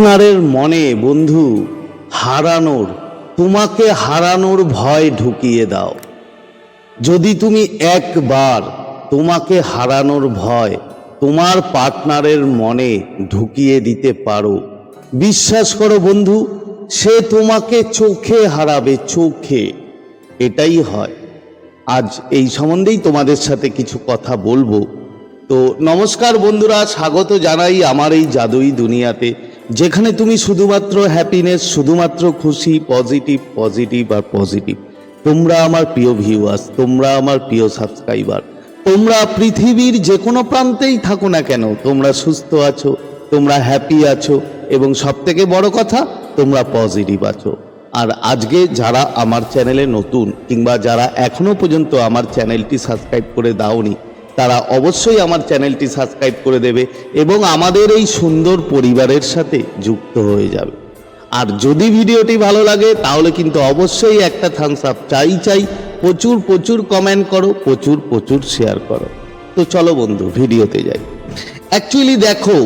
পার্টনারের মনে বন্ধু, হারানোর, তোমাকে হারানোর ভয় ঢুকিয়ে দাও। যদি তুমি একবার তোমাকে হারানোর ভয় তোমার পার্টনারের মনে ঢুকিয়ে দিতে পারো, বিশ্বাস করো বন্ধু, সে তোমাকে চোখে হারাবে, চোখে। এটাই হয়। আজ এই সম্বন্ধেই তোমাদের সাথে কিছু কথা বলব। তো নমস্কার বন্ধুরা, স্বাগত জানাই আমার এই জাদুই দুনিয়াতে। যেখানে তুমি শুধুমাত্র হ্যাপিনেস শুধুমাত্র খুশি পজিটিভ পজিটিভ আর পজিটিভ তোমরা আমার প্রিয় ভিউয়ার্স তোমরা আমার প্রিয় সাবস্ক্রাইবার তোমরা পৃথিবীর যে কোনো প্রান্তেই থাকো না কেন, তোমরা সুস্থ আছো, তোমরা হ্যাপি আছো এবং সব থেকে বড় কথা, তোমরা পজিটিভ আছো। আর আজকে যারা আমার চ্যানেলে নতুন কিংবা যারা এখনও পর্যন্ত আমার চ্যানেলটি সাবস্ক্রাইব করে দাওনি তারা অবশ্যই আমার চ্যানেলটি সাবস্ক্রাইব করে দেবে এবং আমাদের এই সুন্দর পরিবারের সাথে যুক্ত হয়ে যাবে। আর যদি ভিডিওটি ভালো লাগে, তাহলে কিন্তু অবশ্যই একটা থামস আপ চাই চাই, প্রচুর প্রচুর কমেন্ট করো, প্রচুর প্রচুর শেয়ার করো। তো চলো বন্ধু, ভিডিওতে যাই। অ্যাকচুয়ালি দেখো,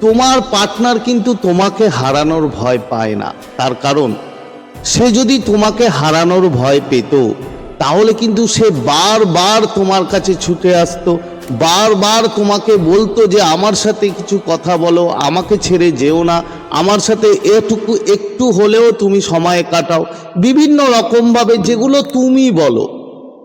তোমার পার্টনার কিন্তু তোমাকে হারানোর ভয় পায় না। তার কারণ, সে যদি তোমাকে হারানোর ভয় পেত তাহলে কিন্তু সে বারবার তোমার কাছে ছুটে আসতো, বারবার তোমাকে বলতো যে আমার সাথে কিছু কথা বলো, আমাকে ছেড়ে যেও না, আমার সাথে এটুকু একটু হলেও তুমি সময় কাটাও। বিভিন্ন রকমভাবে যেগুলো তুমি বলো,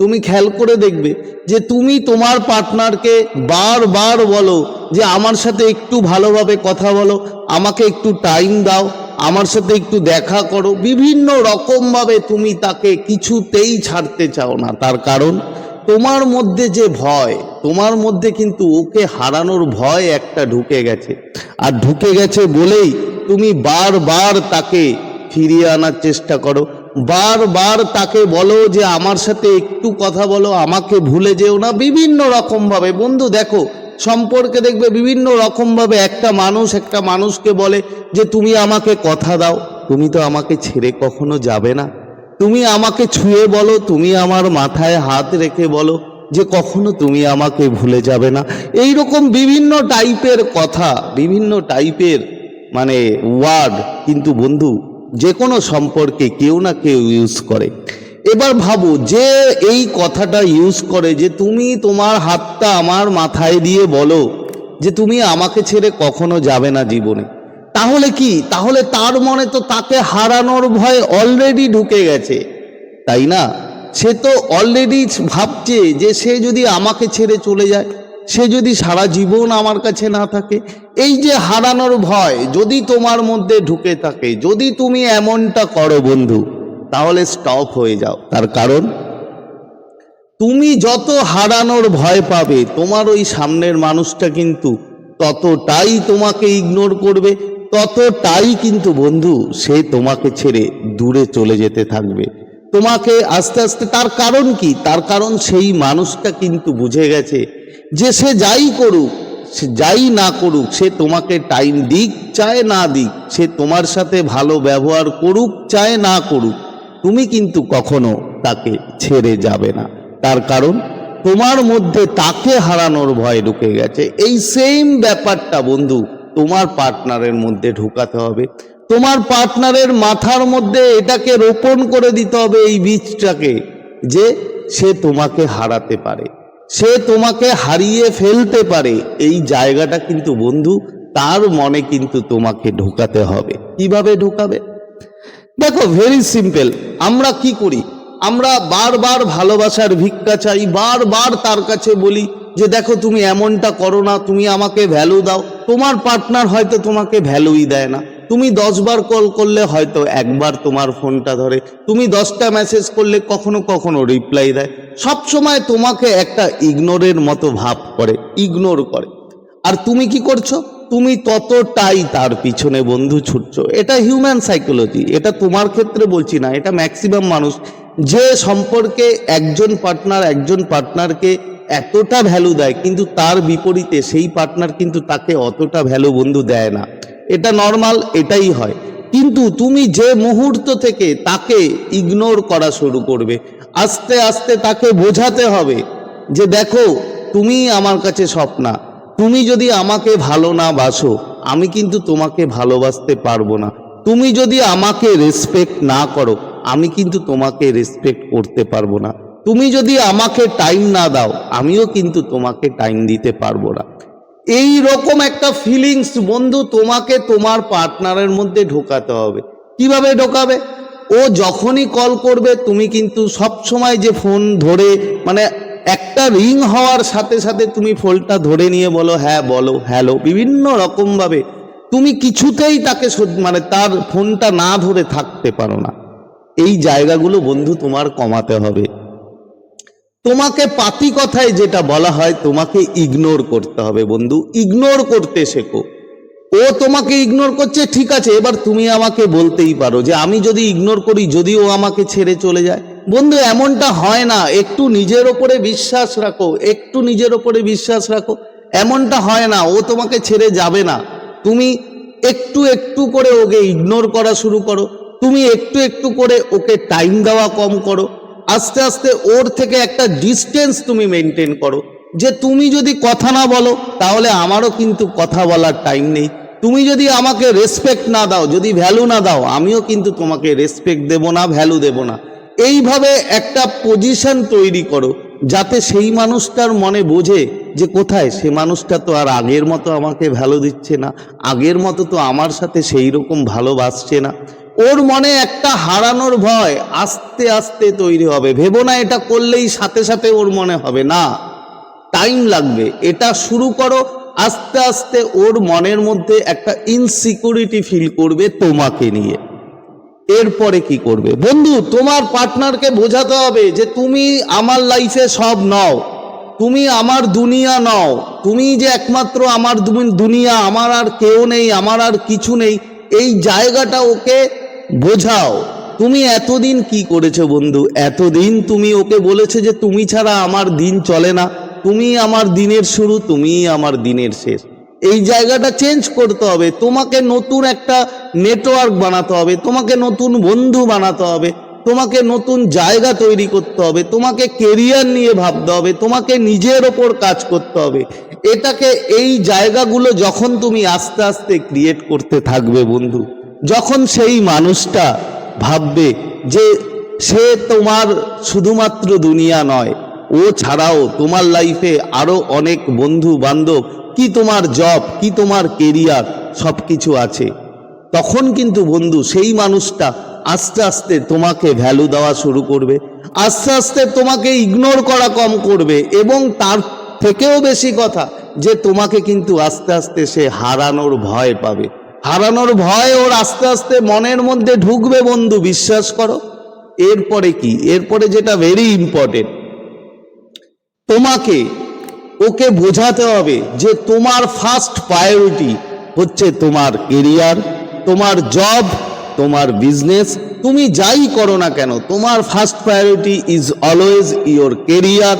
তুমি খেয়াল করে দেখবে যে তুমি তোমার পার্টনারকে বারবার বলো যে আমার সাথে একটু ভালোভাবে কথা বলো, আমাকে একটু টাইম দাও আমার সাথে একটু দেখা করো। বিভিন্ন রকমভাবে তুমি তাকে কিছুতেই ছাড়তে চাও না। তার কারণ, তোমার মধ্যে যে ভয়, তোমার মধ্যে কিন্তু ওকে হারানোর ভয় একটা ঢুকে গেছে। আর ঢুকে গেছে বলেই তুমি বারবার তাকে ফিরিয়ে আনার চেষ্টা করো। বারবার তাকে বলো যে, আমার সাথে একটু কথা বলো, আমাকে ভুলে যেও না। বিভিন্ন রকমভাবে। বন্ধু, দেখো সম্পর্কে দেখবে বিভিন্ন রকমভাবে একটা মানুষ একটা মানুষকে বলে যে, তুমি আমাকে কথা দাও। তুমি তো আমাকে ছেড়ে কখনো যাবে না। তুমি আমাকে ছুঁয়ে বলো। তুমি আমার মাথায় হাত রেখে বলো যে, কখনো তুমি আমাকে ভুলে যাবে না। এই রকম বিভিন্ন টাইপের কথা, বিভিন্ন টাইপের মানে ওয়ার্ড কিন্তু বন্ধু যে কোনো সম্পর্কে কেউ না কেউ ইউজ করে। এবার ভাবো যে এই কথাটা ইউজ করে যে তুমি তোমার হাতটা আমার মাথায় দিয়ে বলো যে তুমি আমাকে ছেড়ে কখনো যাবে না জীবনে। তাহলে কি? তাহলে তার মনে তো তাকে হারানোর ভয় অলরেডি ঢুকে গেছে। তাই না? সে তো অলরেডি ভাবছে যে সে যদি আমাকে ছেড়ে চলে যায়, সে যদি সারা জীবন আমার কাছে না থাকে, এই যে হারানোর ভয় যদি তোমার মধ্যে ঢুকে থাকে, যদি তুমি এমনটা করো বন্ধু তাহলে স্টপ হয়ে যাও। তার কারণ, তুমি যত হারানোর ভয় পাবে, তোমার ওই সামনের মানুষটা কিন্তু ততটাই তোমাকে ইগনোর করবে, ততটাই কিন্তু বন্ধু সে তোমাকে ছেড়ে দূরে চলে যেতে থাকবে। তোমাকে আস্তে আস্তে, তার কারণ কি? তার কারণ সেই মানুষটা কিন্তু বুঝে গেছে যে সে যাই করুক, সে যাই না করুক, সে তোমাকে টাইম দিক, চায় না দিক, সে তোমার সাথে ভালো ব্যবহার করুক, চায় না করুক তুমি কিন্তু কখনো তাকে ছেড়ে যাবে না। তার কারণ, তোমার মধ্যে তাকে হারানোর ভয় ঢুকে গেছে। এই সেম ব্যাপারটা বন্ধু, তোমার পার্টনারের মধ্যে ঢুকাতে হবে। তোমার পার্টনারের মাথার মধ্যে এটাকে রোপণ করে দিতে হবে এই বীজটাকে যে সে তোমাকে হারাতে পারে। সে তোমাকে হারিয়ে ফেলতে পারে। এই জায়গাটা কিন্তু বন্ধু, তার মনে কিন্তু তোমাকে ঢোকাতে হবে। কীভাবে ঢোকাবে? দেখো ভেরি সিম্পল আমরা কি করি? আমরা বারবার ভালোবাসার ভিক্ষা চাই, বারবার তার কাছে বলি যে, দেখো, তুমি এমনটা করো না, তুমি আমাকে ভ্যালু দাও। তোমার পার্টনার হয়তো তোমাকে ভ্যালুই দেয় না। তুমি দশবার কল করলে হয়তো একবার তোমার ফোনটা ধরে। তুমি দশটা মেসেজ করলে কখনো কখনো রিপ্লাই দেয়। সব সময় তোমাকে একটা ইগনোরের মতো ভাব করে ইগনোর করে। আর তুমি কি করছ? তুমি ততটাই তার পিছনে বন্ধু ছুটছো। এটা হিউম্যান সাইকোলজি এটা তোমার ক্ষেত্রে বলছি না, এটা ম্যাক্সিমাম মানুষ। যে সম্পর্কে একজন পার্টনার একজন পার্টনারকে এতটা ভ্যালু দেয়, কিন্তু তার বিপরীতে সেই পার্টনার কিন্তু তাকে অতটা ভ্যালু বন্ধু দেয় না। এটা নর্মাল এটাই হয়। কিন্তু তুমি যে মুহূর্ত থেকে তাকে ইগনোর করা শুরু করবে, আস্তে আস্তে তাকে বোঝাতে হবে যে দেখো, তুমি আমার কাছে স্বপ্না। তুমি যদি আমাকে ভালো না বাসো, আমি কিন্তু তোমাকে ভালোবাসতে পারব না। তুমি যদি আমাকে রেসপেক্ট না করো, আমি কিন্তু তোমাকে রেসপেক্ট করতে পারব না। তুমি যদি আমাকে টাইম না দাও, আমিও কিন্তু তোমাকে টাইম দিতে পারব না। এই রকম একটা ফিলিংস বন্ধু তোমাকে তোমার পার্টনারের মধ্যে ঢোকাতে হবে। কীভাবে ঢোকাবে? ও যখনই কল করবে, তুমি কিন্তু সব সময় যে ফোন ধরে মানে একটা রিং হওয়ার সাথে সাথে তুমি ফোনটা ধরে নিয়ে বলো হ্যাঁ বলো, হ্যালো, বিভিন্ন রকমভাবে। তুমি কিছুতেই তাকে মানে তার ফোনটা না ধরে থাকতে পারো না। এই জায়গাগুলো বন্ধু তোমার কমাতে হবে। তোমাকে পাতি কথায় যেটা বলা হয়, তোমাকে ইগনোর করতে হবে বন্ধু। ইগনোর করতে শেখো। ও তোমাকে ইগনোর করছে, ঠিক আছে, এবার তুমি আমাকে বলতেই পারো যে আমি যদি ইগনোর করি, যদি ও আমাকে ছেড়ে চলে যায় বন্ধু, এমনটা হয় না। একটু নিজের ওপরে বিশ্বাস রাখো। একটু নিজের ওপরে বিশ্বাস রাখো। এমনটা হয় না। ও তোমাকে ছেড়ে যাবে না। তুমি একটু একটু করে ওকে ইগনোর করা শুরু করো। তুমি একটু একটু করে ওকে টাইম দেওয়া কম করো। আস্তে আস্তে ওর থেকে একটা ডিস্টেন্স তুমি মেনটেন করো। যে তুমি যদি কথা না বলো, তাহলে আমারও কিন্তু কথা বলার টাইম নেই। তুমি যদি আমাকে রেসপেক্ট না দাও, যদি ভ্যালু না দাও, আমিও কিন্তু তোমাকে রেসপেক্ট দেব না ভ্যালু দেব না। এইভাবে একটা পজিশন তৈরি করো, যাতে সেই মানুষটার মনে বোঝে যে কোথায়, সে মানুষটা তো আর আগের মতো আমাকে ভ্যালু দিচ্ছে না, আগের মতো তো আমার সাথে সেই রকম ভালোবাসছে না। ওর মনে একটা হারানোর ভয় আস্তে আস্তে তৈরি হবে। ভেবো না এটা করলেই সাথে সাথে ওর মনে হবে। না টাইম লাগবে। এটা শুরু করো, আস্তে আস্তে ওর মনের মধ্যে একটা ইনসিকিউরিটি ফিল করবে তোমাকে নিয়ে। এরপরে কি করবে? বন্ধু, তোমার পার্টনারকে বোঝাতে হবে যে তুমি আমার লাইফে সব নও। তুমি আমার দুনিয়া নও। তুমি যে একমাত্র আমার দুনিয়া, আমার আর কেউ নেই, আমার আর কিছু নেই, এই জায়গাটা ওকে বোঝাও। তুমি এতদিন কি করেছ বন্ধু? এতদিন তুমি ওকে বলেছে যে তুমি ছাড়া আমার দিন চলে না। তুমি আমার দিনের শুরু, তুমিই আমার দিনের শেষ। এই জায়গাটা চেঞ্জ করতে হবে। তোমাকে নতুন একটা নেটওয়ার্ক বানাতে হবে, তোমাকে নতুন বন্ধু বানাতে হবে, তোমাকে নতুন জায়গা তৈরি করতে হবে, তোমাকে কেরিয়ার নিয়ে ভাবতে হবে, তোমাকে নিজের ওপর কাজ করতে হবে। এটাকে এই জায়গাগুলো যখন তুমি আস্তে আস্তে ক্রিয়েট করতে থাকবে বন্ধু, যখন সেই মানুষটা ভাববে যে সে তোমার শুধুমাত্র দুনিয়া নয়, ও ছাড়াও তোমার লাইফে আরও অনেক বন্ধু বান্ধব কি তোমার জব কি তোমার কেরিয়ার সব কিছু আছে। তখন কিন্তু বন্ধু সেই মানুষটা আস্তে আস্তে তোমাকে ভ্যালু দেওয়া শুরু করবে, আস্তে আস্তে তোমাকে ইগনোর করা কম করবে এবং তার থেকেও বেশি কথা যে তোমাকে কিন্তু আস্তে আস্তে সে হারানোর ভয় পাবে। হারানোর ভয় ওর আস্তে আস্তে মনের মধ্যে ঢুকবে বন্ধু, বিশ্বাস করো। এরপরে কি? এরপরে যেটা ভেরি ইম্পর্টেন্ট তোমাকে ওকে বোঝাতে হবে যে তোমার ফার্স্ট প্রায়োরিটি হচ্ছে তোমার কেরিয়ার তোমার জব তোমার বিজনেস তুমি যাই করো না কেন, তোমার first priority is always your career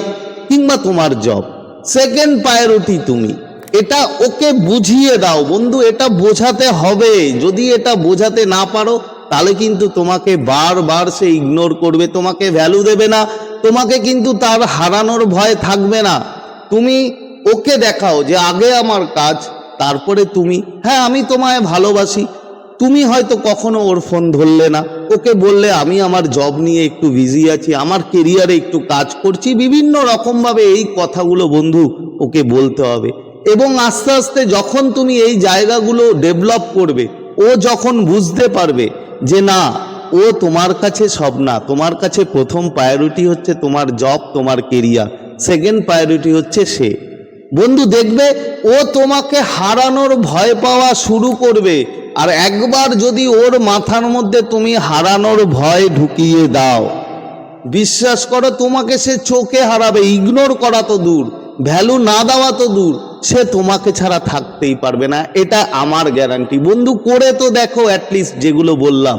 কিংবা তোমার জব সেকেন্ড প্রায়োরিটি তুমি। এটা ওকে বুঝিয়ে দাও। বন্ধু, এটা বোঝাতে হবে। যদি এটা বোঝাতে না পারো, তাহলে কিন্তু তোমাকে বারবার সে ইগনোর করবে, তোমাকে ভ্যালু দেবে না। তোমাকে কিন্তু তার হারানোর ভয় থাকবে না। তুমি ওকে দেখাও যে আগে আমার কাজ, তারপরে তুমি। হ্যাঁ আমি তোমায় ভালোবাসি। তুমি হয়তো কখনো ওর ফোন ধরলে না। ওকে বললে, আমি আমার জব নিয়ে একটু বিজি আছি, আমার কেরিয়ারে একটু কাজ করছি। বিভিন্ন রকমভাবে এই কথাগুলো বন্ধু ওকে বলতে হবে। এবং আস্তে আস্তে যখন তুমি এই জায়গাগুলো ডেভেলপ করবে, ও যখন বুঝতে পারবে যে না, ও তোমার কাছে সব না, তোমার কাছে প্রথম প্রায়োরিটি হচ্ছে তোমার জব তোমার কেরিয়ার সেকেন্ড প্রায়োরিটি হচ্ছে সে। বন্ধু, দেখবে ও তোমাকে হারানোর ভয় পাওয়া শুরু করবে। আর একবার যদি ওর মাথার মধ্যে তুমি হারানোর ভয় ঢুকিয়ে দাও, বিশ্বাস করো তোমাকে সে চোখে হারাবে ইগনোর করা তো দূর ভ্যালু না দেওয়া তো দূর, সে তোমাকে ছাড়া থাকতেই পারবে না। এটা আমার গ্যারান্টি বন্ধু, করে তো দেখো অ্যাটলিস্ট যেগুলো বললাম।